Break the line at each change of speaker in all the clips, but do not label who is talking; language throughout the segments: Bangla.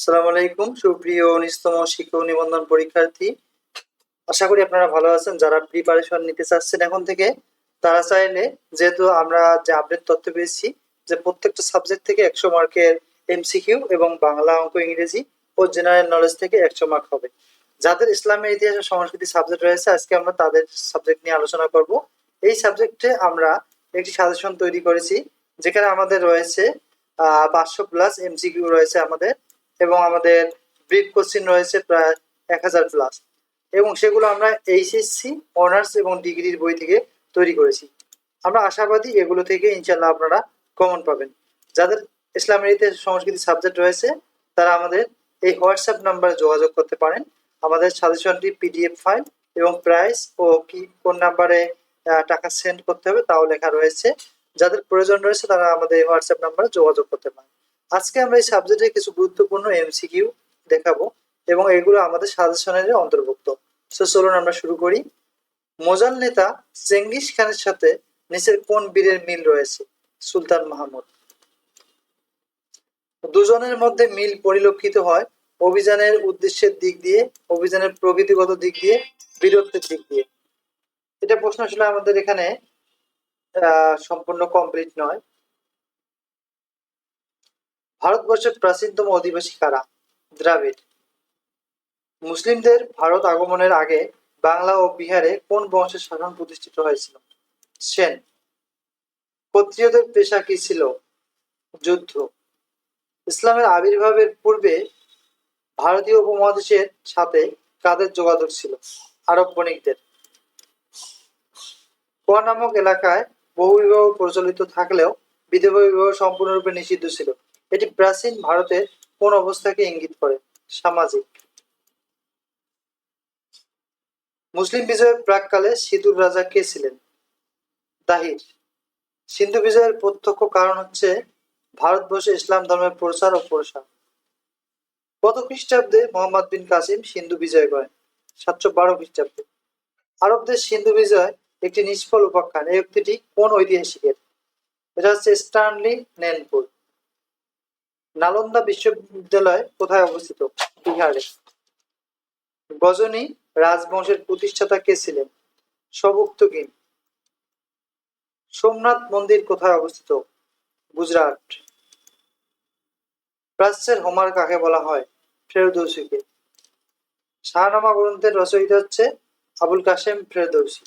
আসসালামু আলাইকুম, সুপ্রিয় উনিশতম শিক্ষক নিবন্ধন পরীক্ষার্থী। আশা করি আপনারা ভালো আছেন, যারা প্রিপারেশন নিতে চাচ্ছেন এখন থেকে, তারা চাইলে যেহেতু আমরা যে আপডেট তথ্য পেয়েছি, যে প্রত্যেকটা সাবজেক্ট থেকে একশো মার্কের এমসিকিউ এবং বাংলা অঙ্ক, ইংরেজি ও জেনারেল নলেজ থেকে একশো মার্ক হবে। যাদের ইসলামের ইতিহাস ও সংস্কৃতি সাবজেক্ট রয়েছে, আজকে আমরা তাদের সাবজেক্ট নিয়ে আলোচনা করব। এই সাবজেক্টে আমরা একটি সাজেশন তৈরি করেছি, যেখানে আমাদের রয়েছে পাঁচশো প্লাস এমসিকিউ রয়েছে আমাদের। এবং আমাদের ব্রিফ কোশ্চিন রয়েছে প্রায় এক হাজার প্লাস এবং সেগুলো আমরা এইচএসসি অনার্স এবং ডিগ্রির বই থেকে তৈরি করেছি। আমরা আশাবাদী এগুলো থেকে ইনশাল্লাহ আপনারা কমন পাবেন। যাদের ইসলামের ইতিহাস সংস্কৃতি সাবজেক্ট রয়েছে, তারা আমাদের এই হোয়াটসঅ্যাপ নাম্বারে যোগাযোগ করতে পারেন। আমাদের সাজেশনটি পিডিএফ ফাইল এবং প্রাইস ও কি, কোন নাম্বারে টাকা সেন্ড করতে হবে তাও লেখা রয়েছে। যাদের প্রয়োজন রয়েছে তারা আমাদের হোয়াটসঅ্যাপ নাম্বারে যোগাযোগ করতে পারেন। আজকে আমরা এই সাবজেক্টে কিছু গুরুত্বপূর্ণ এমসিকিউ দেখাবো এবং এগুলো আমাদের সাজেশনের অন্তর্ভুক্ত। সো চলুন আমরা শুরু করি। মোজাল নেতা চেঙ্গিস খানের সাথে নিচের কোন বীরের মিল রয়েছে? সুলতান মাহমুদ। দুজনের মধ্যে মিল পরিলক্ষিত হয় অভিযানের উদ্দেশ্যের দিক দিয়ে, অভিযানের প্রকৃতিগত দিক দিয়ে, বীরত্বের দিক দিয়ে। এটা প্রশ্ন আসলে আমাদের এখানে সম্পূর্ণ কমপ্লিট নয়। ভারতবর্ষের প্রাচীনতম অধিবাসী কারা? দ্রাবিড়। মুসলিমদের ভারত আগমনের আগে বাংলা ও বিহারে কোন বংশের শাসন প্রতিষ্ঠিত হয়েছিল? সেন। ক্ষত্রিয়দের পেশা কি ছিল? যুদ্ধ। ইসলামের আবির্ভাবের পূর্বে ভারতীয় উপমহাদেশের সাথে কাদের যোগাযোগ ছিল? আরব বণিকদের। কোয়া নামক এলাকায় বহু বিবাহ প্রচলিত থাকলেও বিধবা বিবাহ সম্পূর্ণরূপে নিষিদ্ধ ছিল। এটি প্রাচীন ভারতের কোন অবস্থাকে ইঙ্গিত করে? সামাজিক। মুসলিম বিজয়ের প্রাককালে সিঁদুর রাজা কে ছিলেন? তাহির। সিন্ধু বিজয়ের প্রত্যক্ষ কারণ হচ্ছে ভারতবর্ষে ইসলাম ধর্মের প্রচার ও প্রসার। কত খ্রিস্টাব্দে মোহাম্মদ বিন কাসিম সিন্ধু বিজয় করেন, সাতশো বারো খ্রিস্টাব্দে। আরবদের সিন্ধু বিজয় একটি নিষ্ফল উপাখ্যান। এই উক্তিটি কোন ঐতিহাসিকের? এটা হচ্ছে স্টানলি নেনপুর। নালন্দা বিশ্ববিদ্যালয় কোথায় অবস্থিত? বিহারে। গজনী রাজবংশের প্রতিষ্ঠাতা কে ছিলেন? সবুক্তগিন সোমনাথ মন্দির কোথায় অবস্থিত? গুজরাট। প্রাচ্যের হোমার কাকে বলা হয়? ফেরদৌসিকে। শাহনামা গ্রন্থের রচয়িতা হচ্ছে আবুল কাসেম ফেরদৌসি।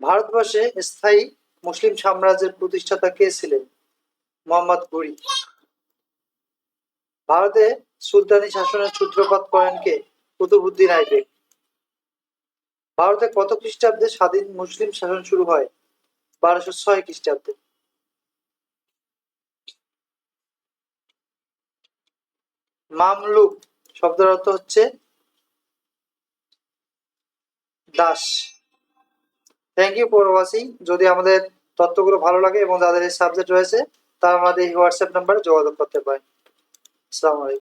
ভারতবর্ষে স্থায়ী মুসলিম সাম্রাজ্যের প্রতিষ্ঠাতা কে ছিলেন? মোহাম্মদ ঘুরি ভারতে সুলতানি শাসনের সূত্রপাত করেন কে? কুতুবুদ্দিন আইবেক ভারতে কত খ্রিস্টাব্দে স্বাধীন মুসলিম শাসন শুরু হয়? বারোশো ছয় খ্রিস্টাব্দে। মামলুক শব্দের অর্থ হচ্ছে দাস। থ্যাংক ইউ ফর ওয়াচিং যদি আমাদের তথ্যগুলো ভালো লাগে এবং যাদের এই সাবজেক্ট রয়েছে, তারা আমাদের এই হোয়াটসঅ্যাপ নাম্বারে যোগাযোগ করতে পারেন। আসসালামু আলাইকুম